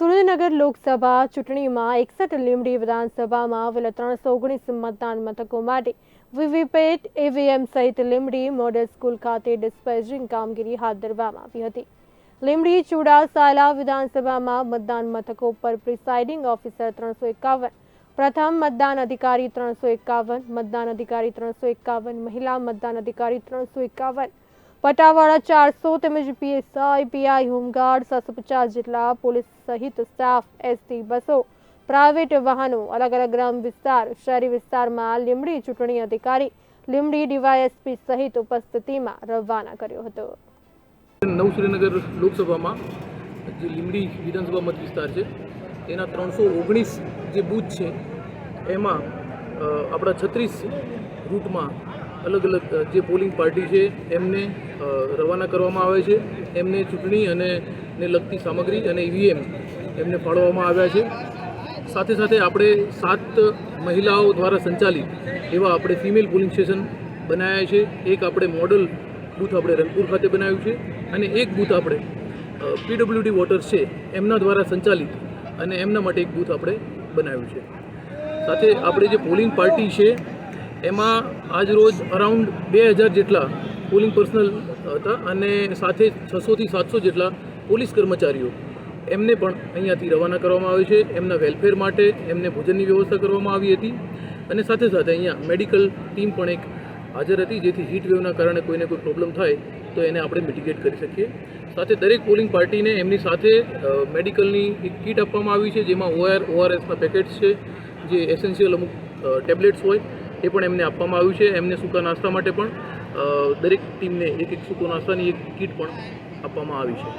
સુરેન્દ્રનગર લોકસભા ચૂંટણીમાં એકસઠ લીમડી વિધાનસભામાં આવેલા ત્રણસો ઓગણીસ મતદાન મથકો માટે વીવીપેટ ઈવીએમ સહિત લીમડી મોડેલ સ્કૂલ ખાતે ડિસ્પેચિંગ કામગીરી હાથ ધરવામાં આવી હતી. લીંબડી ચુડાસાલા વિધાનસભામાં મતદાન મથકો પર પ્રિસાઇડિંગ ઓફિસર ત્રણસો એકાવન, પ્રથમ મતદાન અધિકારી ત્રણસો એકાવન, મતદાન અધિકારી ત્રણસો એકાવન, મહિલા મતદાન અધિકારી ત્રણસો એકાવન પટાવાળા ચારસો તેમજ પીએસઆઈ, પીઆઈ, હોમગાર્ડ, સાતસો પચાસ જેટલા પોલીસ સહિત સ્ટાફ, એસટી, બસો, પ્રાઇવેટ વાહનો અલગ અલગ ગ્રામ વિસ્તાર, શહેરી વિસ્તારમાં લીમડી ચૂંટણી અધિકારી, લીમડી ડીવાયએસપી સહિત ઉપસ્થિતિમાં રવાના કર્યો હતો. નવ શ્રીનગર લોકસભામાં જે લીમડી વિધાનસભા મત વિસ્તાર છે, તેના ત્રણસો ઓગણીસ જે બૂથ છે, એમાં આપણા છત્રીસ રૂટમાં અલગ અલગ જે પોલિંગ પાર્ટી છે, એમને રવાના કરવામાં આવે છે. એમને ચૂંટણી અને ને લગતી સામગ્રી અને ઈવીએમ એમને ફાળવવામાં આવ્યા છે. સાથે સાથે આપણે સાત મહિલાઓ દ્વારા સંચાલિત એવા આપણે ફિમેલ પોલિંગ સ્ટેશન બનાવ્યા છે. એક આપણે મોડલ બૂથ આપણે રંગપુર ખાતે બનાવ્યું છે અને એક બૂથ આપણે પીડબ્લ્યુડી વોટર્સ છે, એમના દ્વારા સંચાલિત અને એમના માટે એક બૂથ આપણે બનાવ્યું છે. સાથે આપણે જે પોલિંગ પાર્ટી છે એમાં આજ રોજ અરાઉન્ડ બે હજાર જેટલા પોલિંગ પર્સનલ હતા અને સાથે છસોથી સાતસો જેટલા પોલીસ કર્મચારીઓ એમને પણ અહીંયાથી રવાના કરવામાં આવે છે. એમના વેલફેર માટે એમને ભોજનની વ્યવસ્થા કરવામાં આવી હતી અને સાથે સાથે અહીંયા મેડિકલ ટીમ પણ એક હાજર હતી, જેથી હીટ વેવના કારણે કોઈને કોઈ પ્રોબ્લેમ થાય તો એને આપણે મિટિગેટ કરી શકીએ. સાથે દરેક પોલિંગ પાર્ટીને એમની સાથે મેડિકલની એક કીટ આપવામાં આવી છે, જેમાં ઓઆર ઓઆરએસના પેકેટ્સ છે, જે એસેન્શિયલ અમુક ટેબ્લેટ્સ હોય. એ પણ એમને આપવામાં આવ્યું છે. એમને સૂકા નાસ્તા માટે પણ દરેક ટીમને એક એક સૂકો નાસ્તાની એક કીટ પણ આપવામાં આવી છે.